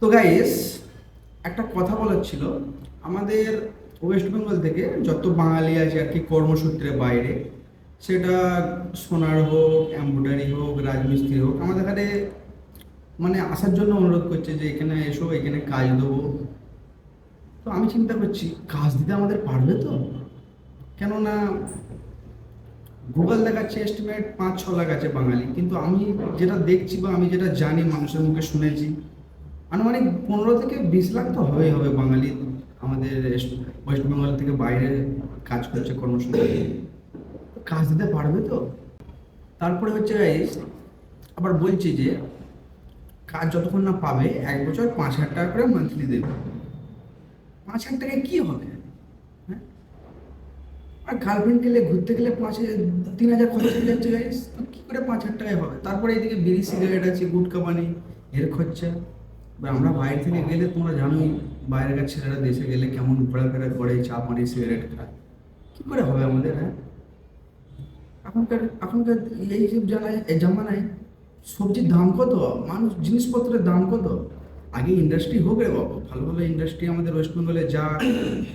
তো গাইস একটা কথা বলার ছিল। আমাদের ওয়েস্ট বেঙ্গল থেকে যত বাঙালি আছে আর কি কর্মসূত্রে বাইরে, সেটা সোনার হোক এম্ব্রয়ডারি হোক, রাজমিস্ত্রি হোক, আমাদের এখানে মানে আসার জন্য অনুরোধ করছে যে এখানে এসো, এখানে কাজ দেবো। তো আমি চিন্তা করছি, কাজ দিতে আমাদের পারবে তো? কেননা গুগল দেখাচ্ছে এস্টিমেট পাঁচ ছ লাখ আছে বাঙালি, কিন্তু আমি যেটা দেখছি বা আমি যেটা জানি, মানুষের মুখে শুনেছি আনুমানিক পনেরো থেকে বিশ লাখ তো হবেই হবে বাঙালি আমাদের ওয়েস্ট বেঙ্গল থেকে বাইরে কাজ করছে কর্মসূত্রে তো কাজ দিতে পারবে তো? তারপরে হচ্ছে আবার বলছি যে, কাজ যতক্ষণ না পাবে, এক বছর পাঁচ হাজার টাকা করে মান্থলি দেবে। পাঁচ হাজার টাকায় কী হবে? হ্যাঁ? আর গার্লফ্রেন্ড গেলে ঘুরতে গেলে পাঁচ হাজার, তিন হাজার খরচ হয়ে যাচ্ছে গাইস তো কী করে পাঁচ হাজার টাকায় হবে? তারপরে এইদিকে বিড়ি সিগারেট আছে, গুটকা বানি এর খরচা আমরা বাইরে থেকে গেলে তোমরা জানোই বাইরেকার ছেলেরা দেশে গেলে কেমন ঘোরাফেরা করে চা পানি সিগারেট খায়। কী করে হবে আমাদের হ্যাঁ? এখনকার এখনকার এই সব জানায় জামানায় সবজির দাম কত? মানুষ জিনিসপত্রের দাম কত? আগে ইন্ডাস্ট্রি হোক রে বাবা, ভালো ভালো ইন্ডাস্ট্রি আমাদের ওয়েস্ট বেঙ্গলে যা,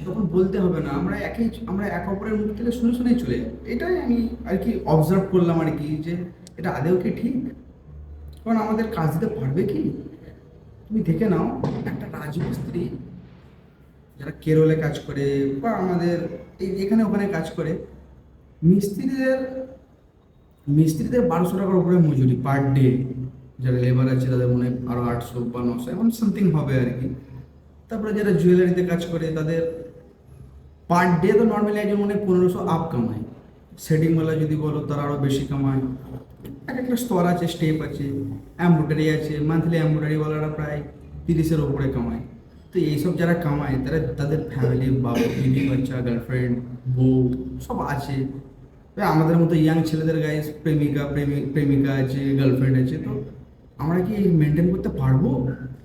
তখন বলতে হবে না। আমরা একই আমরা এক অপরের মুখ থেকে শুনে শুনেই চলে যাই। এটাই আমি আর কি অবজার্ভ করলাম আর কি, যে এটা আদেও কি ঠিক? কারণ আমাদের কাজ দিতে পারবে কি? তুমি দেখে নাও, একটা রাজমিস্ত্রি যারা কেরলে কাজ করে বা আমাদের এই এখানে ওখানে কাজ করে, মিস্ত্রিদের মিস্ত্রিদের বারোশো টাকার উপরে মজুরি পার ডে যারা লেবার আছে, তাদের মনে হয় আরও আটশো বা নশো এমন সামথিং হবে আর কি। তারপরে যারা জুয়েলারিতে কাজ করে, তাদের পার ডে তো নর্মালি একজন মনে হয় পনেরোশো আপ কামায়। সেটিংওয়ালা যদি বলো তারা আরও বেশি কামায়। এক একটা স্তর আছে স্টেপ আছে এমব্রয়ডারি আছে মান্থলি এমব্রয়ডারিওয়ালারা প্রায় তিরিশের ওপরে কামায়। তো এইসব যারা কামায়, তারা তাদের ফ্যামিলি বাবা বিবি বাচ্চা গার্লফ্রেন্ড বউ, সব আছে। আমাদের মতো ইয়াং ছেলেদের গায়ে প্রেমিকা প্রেমিক প্রেমিকা আছে গার্লফ্রেন্ড আছে, তো আমরা কি মেনটেন করতে পারব?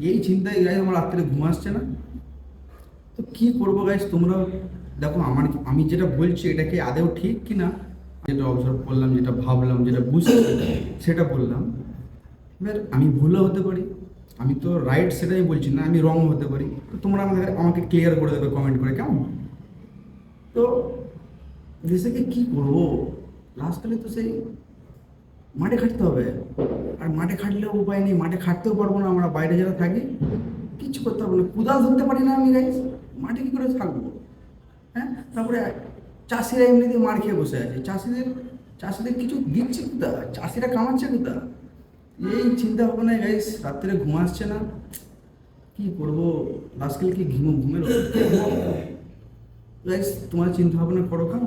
এই চিন্তায় গায়ে আমার রাত্রে ঘুম আসছে না। তো কী করব গাইস তোমরা দেখো আমার আমি যেটা বলছি, এটা কি আদেও ঠিক কি না যেটা অবজার্ভ করলাম যেটা ভাবলাম, যেটা বুঝতে সেটা বললাম। এবার আমি ভুলও হতে পারি। আমি তো রাইট সেটাই বলছি না, আমি রং হতে পারি। তো তোমরা আমাদের আমাকে ক্লিয়ার করে দেবে কমেন্ট করে, কেমন? তো দেশকে কি করব? লাস্টকালে তো সেই মাঠে খাটতে হবে। আর মাঠে খাটলেও উপায় নেই, মাঠে খাটতেও পারব না আমরা, বাইরে যারা থাকি কিচ্ছু করতে পারব না। কুদাল ধরতে পারি না আমি গাইস মাঠে কী করে থাকব? হ্যাঁ? তারপরে চাষিরা এমনিতে মার খেয়ে বসে আছে। চাষিদের চাষিদের কিছু দিচ্ছে কোথা চাষিরা কামাচ্ছে কোথা এই চিন্তা ভাবনায় গাইস রাত্রে ঘুম আসছে না। কি করব? আজকাল কি ঘুমো ঘুমের গাইস তোমার চিন্তা ভাবনা করো কেন